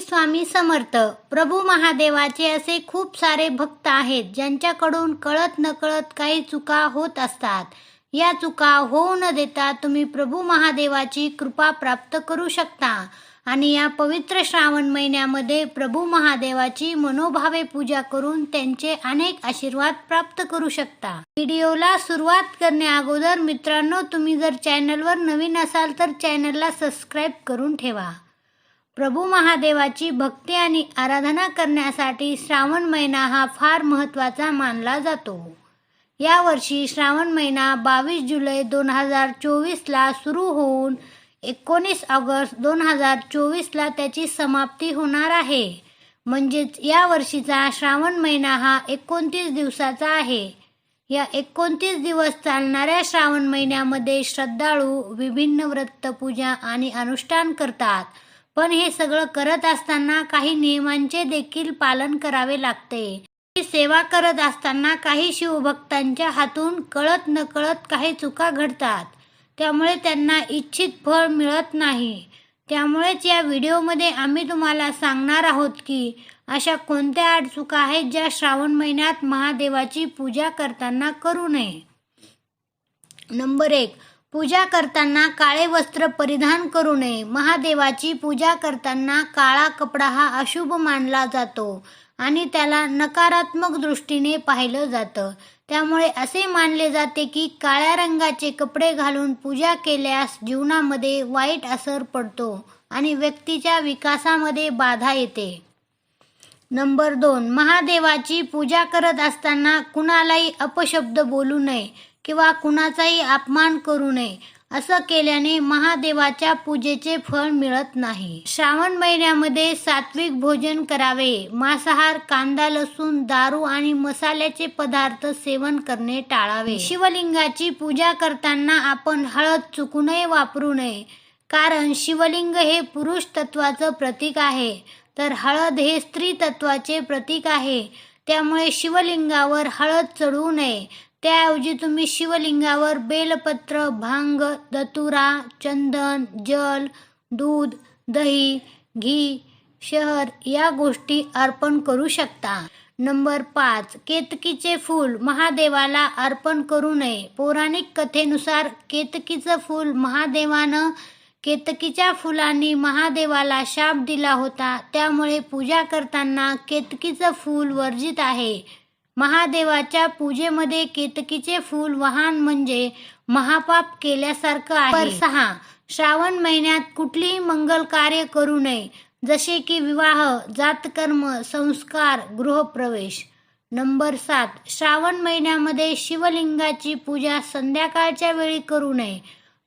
स्वामी समर्थ. प्रभू महादेवाचे असे खूप सारे भक्त आहेत ज्यांच्याकडून कळत नकळत काही चुका होत असतात. या चुका होऊ न देता तुम्ही प्रभू महादेवाची कृपा प्राप्त करू शकता. आणि या पवित्र श्रावण महिन्यामध्ये प्रभू महादेवाची मनोभावे पूजा करून त्यांचे अनेक आशीर्वाद प्राप्त करू शकता. व्हिडिओला सुरुवात करण्या अगोदर मित्रांनो तुम्ही जर चॅनलवर नवीन असाल तर चॅनलला सबस्क्राईब करून ठेवा. प्रभू महादेवाची भक्ती आणि आराधना करण्यासाठी श्रावण महिना हा फार महत्त्वाचा मानला जातो. यावर्षी श्रावण महिना बावीस जुलै दोन हजार चोवीसला सुरू होऊन एकोणीस ऑगस्ट दोन हजार चोवीसला त्याची समाप्ती होणार आहे. म्हणजेच या वर्षीचा श्रावण महिना हा एकोणतीस दिवसाचा आहे. या एकोणतीस दिवस चालणाऱ्या श्रावण महिन्यामध्ये श्रद्धाळू विभिन्न व्रतपूजा आणि अनुष्ठान करतात. पण हे सगळं करत असताना काही नियमांचे देखील पालन करावे लागते. सेवा करत असताना काही शिवभक्तांच्या हातून कळत नकळत काही चुका घडतात. त्यामुळे त्यांना इच्छित फळ मिळत नाही. त्यामुळेच या व्हिडिओमध्ये आम्ही तुम्हाला सांगणार आहोत की अशा कोणत्या आठ चुका आहेत ज्या श्रावण महिन्यात महादेवाची पूजा करताना करू नये. नंबर एक पूजा करताना काळे वस्त्र परिधान करू नये. महादेवाची पूजा करताना काळा कपडा हा अशुभ मानला जातो आणि त्याला नकारात्मक दृष्टीने पाहिलं जातं. त्यामुळे असे मानले जाते की काळ्या रंगाचे कपडे घालून पूजा केल्यास जीवनामध्ये वाईट असर पडतो आणि व्यक्तीच्या विकासामध्ये बाधा येते. नंबर दोन. महादेवाची पूजा करत असताना कुणालाही अपशब्द बोलू नये. किंवा कुणाचाही अपमान करू नये. असं केल्याने महादेवाच्या पूजेचे फळ मिळत नाही. श्रावण महिन्यामध्ये सात्विक भोजन करावे. मांसाहार कांदा लसूण दारू आणि मसाल्याचे पदार्थ सेवन करणे टाळावे. शिवलिंगाची पूजा करताना आपण हळद चुकूनही वापरू नये. कारण शिवलिंग हे पुरुष तत्वाचं प्रतीक आहे. तर हळद हे स्त्री तत्वाचे प्रतीक आहे. त्यामुळे शिवलिंगावर हळद चढवू नये. त्याऐवजी तुम्ही शिवलिंगावर बेलपत्र भांग दतुरा चंदन जल दूध दही घी शहर या गोष्टी अर्पण करू शकता. नंबर पाच केतकीचे फूल महादेवाला अर्पण करू नये. पौराणिक कथेनुसार केतकीचं फूल महादेवानं केतकीच्या फुलांनी महादेवाला शाप दिला होता. त्यामुळे पूजा करताना केतकीचं फूल वर्जित आहे. महादेवाच्या पूजेमध्ये केतकीचे फूल वाहन म्हणजे महापाप केल्यासारखं आहे. सहा श्रावण महिन्यात कुठलीही मंगल कार्य करू नये जसे की विवाह जातकर्म संस्कार गृहप्रवेश. नंबर सात श्रावण महिन्यामध्ये शिवलिंगाची पूजा संध्याकाळच्या वेळी करू नये.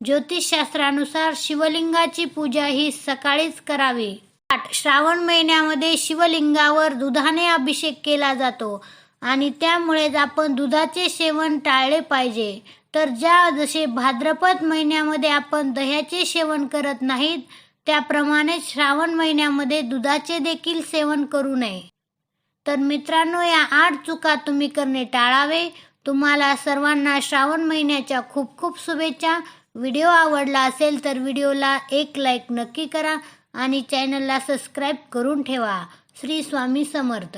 ज्योतिषशास्त्रानुसार शिवलिंगाची पूजा ही सकाळीच करावी. आठ श्रावण महिन्यामध्ये शिवलिंगावर दुधाने अभिषेक केला जातो. आणि त्यामुळेच आपण दुधाचे सेवन टाळले पाहिजे. तर ज्या जसे भाद्रपद महिन्यामध्ये आपण दह्याचे सेवन करत नाहीत त्याप्रमाणे श्रावण महिन्यामध्ये दुधाचे देखील सेवन करू नये. तर मित्रांनो या आठ चुका तुम्ही करणे टाळावे. तुम्हाला सर्वांना श्रावण महिन्याच्या खूप खूप शुभेच्छा. व्हिडिओ आवडला असेल तर व्हिडिओला एक लाईक नक्की करा आणि चॅनलला सबस्क्राईब करून ठेवा. श्री स्वामी समर्थ.